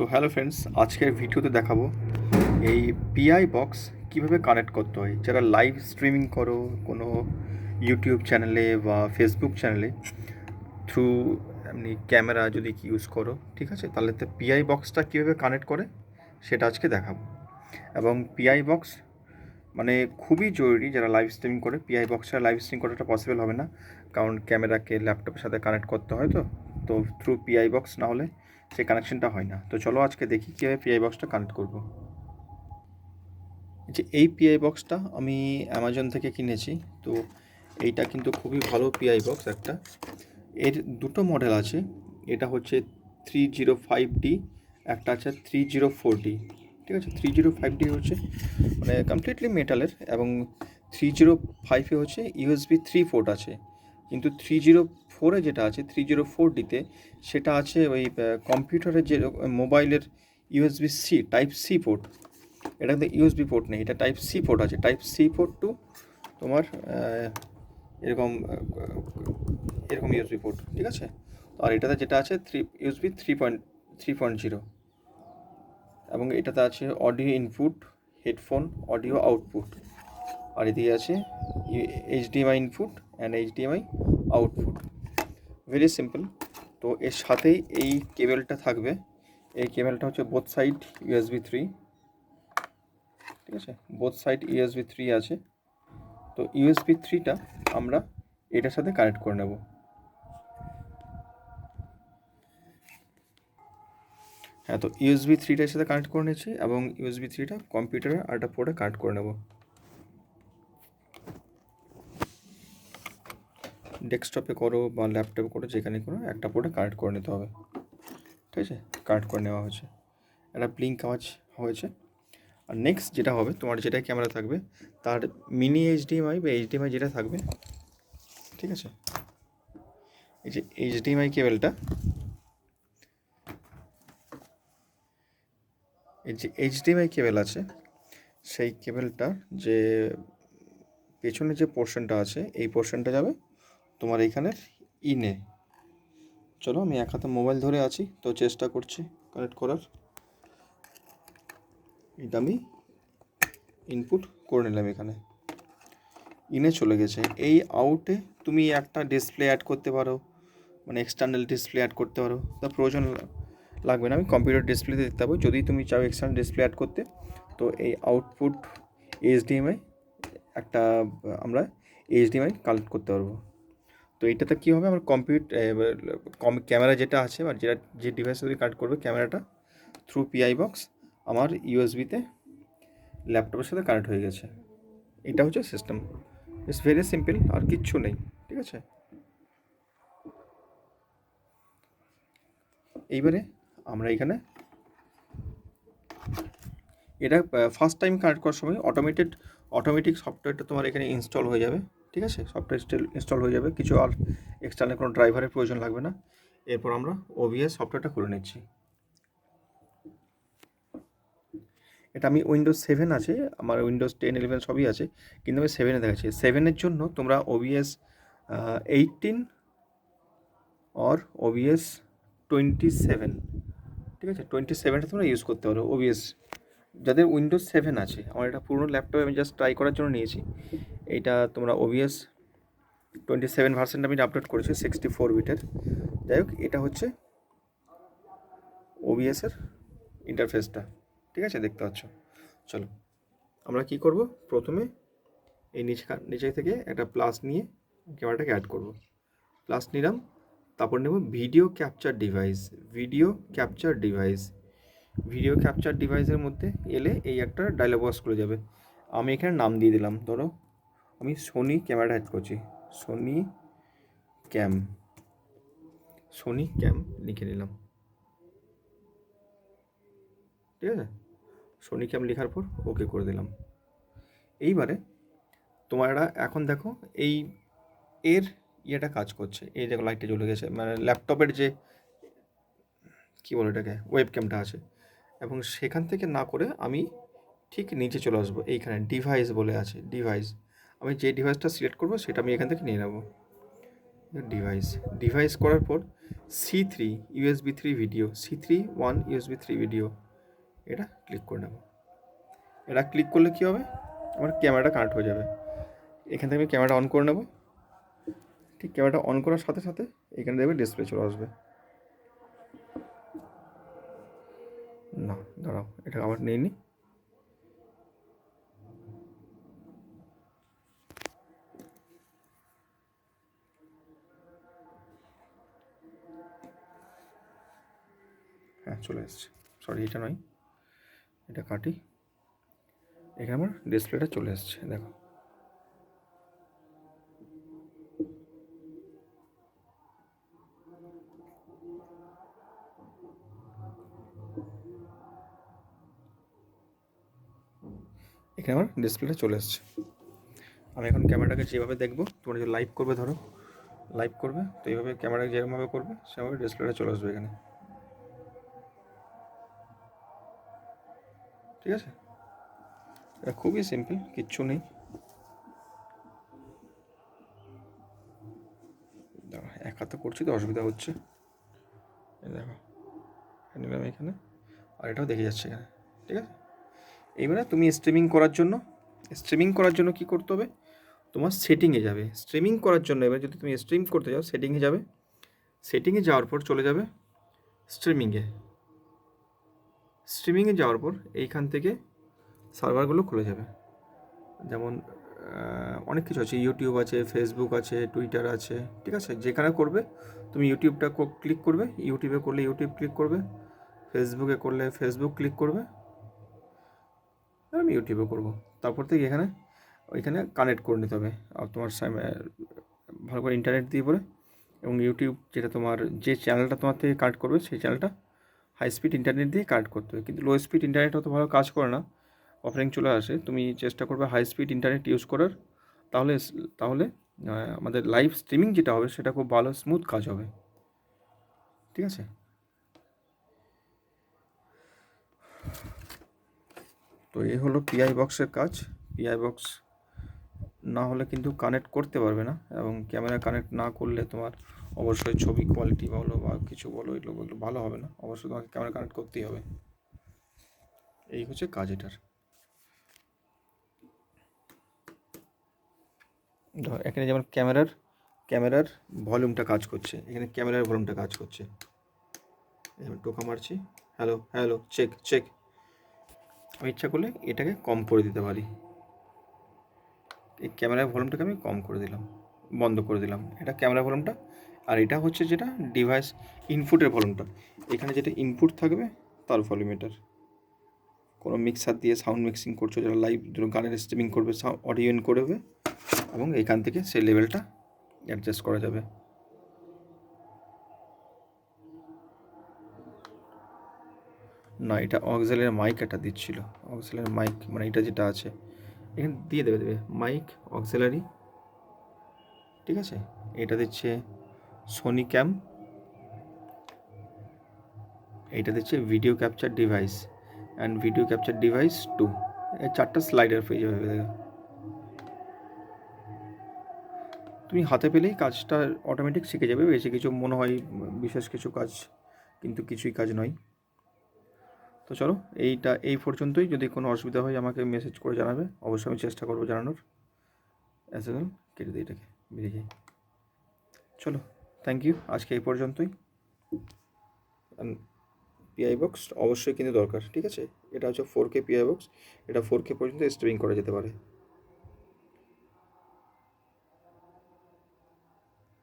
তো hello friends, আজকের ভিডিওতে দেখাবো এই পিআই বক্স কীভাবে কানেক্ট করতে হয়। যারা লাইভ স্ট্রিমিং করো, কোনো ইউটিউব চ্যানেলে বা ফেসবুক চ্যানেলে থ্রু এমনি ক্যামেরা যদি ইউজ করো, ঠিক আছে? তাহলে তো পিআই বক্সটা কীভাবে কানেক্ট করে, সেটা আজকে দেখাবো। এবং পিআই বক্স মানে খুবই জরুরি যারা লাইভ স্ট্রিমিং করে পিআই বক্সটা লাইভ স্ট্রিম করাটা পসিবল হবে না। কারণ ক্যামেরাকে ল্যাপটপের সাথে কানেক্ট করতে হয় তো। তো থ্রু পিআই বক্স না হলে সেই কানেকশনটা হয় না। তো চলো আজকে দেখি কীভাবে পিআই বক্সটা কানেক্ট করব। যে এই পিআই বক্সটা আমি অ্যামাজন থেকে কিনেছি, তো এইটা কিন্তু খুবই ভালো পিআই বক্স একটা। এর দুটো মডেল আছে, এটা হচ্ছে থ্রি জিরো ফাইভ ডি একটা আছে থ্রি জিরো ফোর ডি ঠিক আছে? থ্রি জিরো ফাইভ ডি হচ্ছে মানে কমপ্লিটলি মেটালের এবং থ্রি জিরো ফাইভে হচ্ছে ইউএসবি থ্রি ফোর্ট আছে। কিন্তু থ্রি জিরো ফোরে যেটা আছে থ্রি জিরো ফোর ডিতে সেটা আছে ওই কম্পিউটারের যে মোবাইলের USB C type C port এটা কিন্তু ইউএসবি পোর্ট নেই, এটা টাইপ সি পোর্ট আছে। টাইপ সি পোর্ট টু তোমার এরকম এরকম ইউএসবি পোর্ট ঠিক আছে? আর এটাতে যেটা আছে three USB three point three point zero এবং এটাতে আছে audio input headphone audio output আর এদিকে আছে HDMI input and HDMI output very simple তো এর সাথেই এই কেবেলটা থাকবে। এই কেবেলটা হচ্ছে বোথ সাইড ইউএসবি থ্রি ঠিক আছে? বোথ সাইড ইউএসবি থ্রি আছে। তো ইউএসবি থ্রিটা আমরা এটার সাথে কানেক্ট করে নেব। হ্যাঁ তো ইউএসবি থ্রিটার সাথে কানেক্ট করে নিয়েছি এবং ইউএসবি থ্রিটা কম্পিউটারের আরেকটা পোর্টে কানেক্ট করে নেব। ডেস্কটপে করো বা ল্যাপটপে করো, যেখানে করো, একটা পোর্টে কানেক্ট করে নিতে হবে। ঠিক আছে? কানেক্ট করে নেওয়া হয়েছে। একটা ব্লিঙ্ক আওয়াজ হয়েছে। আর নেক্সট যেটা হবে, তোমার যেটা ক্যামেরা থাকবে, তার মিনি এইচডিএমআই বা এইচডিএমআই যেটা থাকবে, ঠিক আছে? এই যে এইচডিএমআই কেবেলটা, এই যে এইচডিএমআই কেবেল আছে, সেই কেবেলটার যে পেছনে যে পোর্শনটা আছে, এই পোর্শনটা যাবে তোমার এইখানের ইনে। চলো, আমি এক হাতে মোবাইল ধরে আছি, তো চেষ্টা করছি কানেক্ট করার। এটা আমি ইনপুট করে নিলাম এখানে। ইনে চলে গেছে। এই আউটে তুমি একটা ডিসপ্লে অ্যাড করতে পারো মানে এক্সটার্নাল ডিসপ্লে অ্যাড করতে পারো। তা প্রয়োজন লাগবে না, আমি কম্পিউটার ডিসপ্লেতে দেখতে পাবো যদি তুমি চাও এক্সটার্নাল ডিসপ্লে অ্যাড করতে, তো এই আউটপুট এইচডিএমআই একটা আমরা এইচডিএমআই কালেক্ট করতে পারব। তো এটাতে কী হবে? আমার কম্পিউটার ক্যামেরা যেটা আছে বা যেটা, যে ডিভাইসে যদি কানেক্ট করবে ক্যামেরাটা থ্রু পিআই বক্স আমার ইউএসবিতে ল্যাপটপের সাথে কানেক্ট হয়ে গেছে। এটা হচ্ছে সিস্টেম ইটস ভেরি সিম্পল আর কিচ্ছু নেই, ঠিক আছে? এইবারে আমরা এখানে এটা ফার্স্ট টাইম কানেক্ট করার সময় অটোমেটেড অটোমেটিক সফটওয়্যারটা তোমার এখানে ইনস্টল হয়ে যাবে। ঠিক আছে? সফটওয়্যার ইনস্টল হয়ে যাবে। কিছু আর এক্সটার্নাল কোনো ড্রাইভারের প্রয়োজন লাগবে না। এরপর আমরা ওবিএস সফটওয়্যারটা খুলে নিচ্ছি। এটা আমি উইন্ডোজ সেভেন আছে, আমার উইন্ডোজ টেন ইলেভেন সবই আছে, কিন্তু আমি সেভেনে দেখাচ্ছি। সেভেনের জন্য তোমরা OBS eighteen or OBS twenty seven ঠিক আছে? টোয়েন্টি সেভেনটা তোমরা ইউজ করতে পারো ওবিএস যাদের উইন্ডোজ সেভেন আছে, আমার এটা পুরনো ল্যাপটপে আমি জাস্ট ট্রাই করার জন্য নিয়েছি। এইটা তোমরা ওবিএস টোয়েন্টি সেভেন ভার্সেন্ট আমি আপলোড করেছি সিক্সটি ফোর বিটের যাই হোক, এটা হচ্ছে ওবিএসের ইন্টারফেসটা ঠিক আছে, দেখতে পাচ্ছ? চলো, আমরা কি করব? প্রথমে এই নিচে নিচে থেকে একটা প্লাস নিয়ে ক্যামেরাটাকে অ্যাড করব। প্লাস নিলাম, তারপর নেব video capture device video capture device video capture ডিভাইসের মধ্যে এলে এই একটা ডায়লগ বক্স খুলে যাবে। আমি এখানে নাম দিয়ে দিলাম, ধরো আমি সোনি ক্যামেরাটা অ্যাড করছি। সোনি ক্যাম সোনি ক্যাম লিখে নিলাম। ঠিক আছে? সোনি ক্যাম লেখার পর ওকে করে দিলাম। এইবারে তোমারা এখন দেখো এই এর ইয়েটা কাজ করছে। এই দেখো লাইটটা জ্বলে গেছে। মানে ল্যাপটপের যে কী বলে এটাকে? ওয়েব ক্যামটা আছে। এবং সেখান থেকে না করে আমি ঠিক নিচে চলে আসব। এইখানে ডিভাইস বলে আছে। ডিভাইস আমি যে ডিভাইসটা সিলেক্ট করব, সেটা আমি এখান থেকে নিয়ে নেব। ডিভাইস ডিভাইস করার পর C three USB three video C three one USB three video এটা ক্লিক করে নেব। এটা ক্লিক করলে কী হবে? আমার ক্যামেরাটা কানেক্ট হয়ে যাবে। এখান থেকে আমি ক্যামেরাটা অন করে নেব। ঠিক ক্যামেরাটা অন করার সাথে সাথে এখানে দেখবে ডিসপ্লে চলে আসবে। না, দাঁড়াও এটা আবার নিয়ে নিই চলে এসছে। সরি এটা নয়। এটা কাটি। এখানে আমার ডিসপ্লেটা চলে এসছে, দেখো। এখানে আমার ডিসপ্লেটা চলে এসছে। আমি এখন ক্যামেরাটাকে যেভাবে দেখব, তোমরা যে লাইভ করবে ধরো লাইভ করবে, তো এইভাবে ক্যামেরা যেরকমভাবে করবে, সেভাবে ডিসপ্লেটা চলে আসবে এখানে। ঠিক আছে? এটা খুবই সিম্পল কিচ্ছু নেই। এক হাতে করছি তো, অসুবিধা হচ্ছে। দেখো নিলাম এখানে, আর এটাও দেখে যাচ্ছে এখানে, ঠিক আছে? এইবারে তুমি স্ট্রিমিং করার জন্য স্ট্রিমিং করার জন্য কি করতে হবে? তোমার সেটিংয়ে যাবে। স্ট্রিমিং করার জন্য এবার যদি তুমি স্ট্রিম করতে যাও সেটিংয়ে যাবে। সেটিংয়ে যাওয়ার পর চলে যাবে স্ট্রিমিংয়ে স্ট্রিমিংয়ে যাওয়ার পর এইখান থেকে সার্ভারগুলো খুলে যাবে। যেমন অনেক কিছু আছে। ইউটিউব আছে ফেসবুক আছে টুইটার আছে, ঠিক আছে? যেখানে করবে, তুমি ইউটিউবটা ক্লিক করবে। ইউটিউবে করলে ইউটিউব ক্লিক করবে। ফেসবুকে করলে ফেসবুক ক্লিক করবে। আমি ইউটিউবে করব। তারপর থেকে এখানে, ওইখানে কানেক্ট করে নিতে হবে। আর তোমার ভালো করে ইন্টারনেট দিয়ে পরে এবং ইউটিউব যেটা তোমার যে চ্যানেলটা তোমার থেকে কানেক্ট করবে, সেই চ্যানেলটা হাই স্পিড ইন্টারনেট দিয়ে কানেক্ট করতে হবে কিন্তু লো স্পিড ইন্টারনেট অত ভালো কাজ করে না অফারিং চলে আসে। তুমি চেষ্টা করবে হাই স্পিড ইন্টারনেট ইউজ করার, তাহলে তাহলে আমাদের লাইভ স্ট্রিমিং যেটা হবে সেটা খুব ভালো স্মুথ কাজ হবে। ঠিক আছে? তো এই হলো পিআই বক্সের কাজ। পিআই বক্স না হলে কিন্তু কানেক্ট করতে পারবে না এবং ক্যামেরা কানেক্ট না করলে তোমার অবশ্যই ছবি কোয়ালিটি বলো বা কিছু বলো, এগুলো এগুলো ভালো হবে না। অবশ্যই তোমাকে ক্যামেরা কানেক্ট করতেই হবে। এই হচ্ছে কাজ এটার। ধর, এখানে যেমন ক্যামেরার ক্যামেরার ভলিউমটা কাজ করছে, এখানে ক্যামেরার ভলিউমটা কাজ করছে। টোকা মারছি। হ্যালো হ্যালো চেক চেক আমি ইচ্ছা করলে এটাকে কম করে দিতে পারি। এই ক্যামেরার ভলিউমটাকে আমি কম করে দিলাম, বন্ধ করে দিলাম। এটা ক্যামেরা ভলিউমটা আর এটা হচ্ছে যেটা ডিভাইস ইনপুটের ভলিউমটা এখানে যেটা ইনপুট থাকবে, তার ভলিউম এটার কোনো মিক্সার দিয়ে সাউন্ড মিক্সিং করছ, যারা লাইভ গানের স্ট্রিমিং করবে অডিও ইন করবে এবং এখান থেকে সেই লেভেলটা অ্যাডজাস্ট করা যাবে। না, এটা অক্সেলের মাইক একটা দিচ্ছিল। অক্সেলের মাইক মানে এটা যেটা আছে, এখানে দিয়ে দেবে দেবে মাইক অক্সেলারি ঠিক আছে? এটা দিচ্ছে সোনি ক্যাম এইটা দিচ্ছে video capture device and video capture device to চারটা স্লাইডার পেয়ে যাবে, দেখো। তুমি হাতে পেলেই কাজটা অটোমেটিক শিখে যাবে, বেশি কিছু মনে হয় বিশেষ কিছু কাজ, কিন্তু কিছুই কাজ নয়। তো চলো, এইটা, এই পর্যন্তই। যদি কোনো অসুবিধা হয়, আমাকে মেসেজ করে জানাবে। অবশ্যই আমি চেষ্টা করব জানানোর। ওয়েল কেটে দিই এটাকে, বেরিয়ে যাই। চলো। থ্যাংক ইউ আজকে এই পর্যন্তই। পিআই বক্স অবশ্যই কিন্তু দরকার, ঠিক আছে? এটা হচ্ছে ফোর কে পিআই বক্স এটা ফোর কে পর্যন্ত স্ট্রিমিং করা যেতে পারে।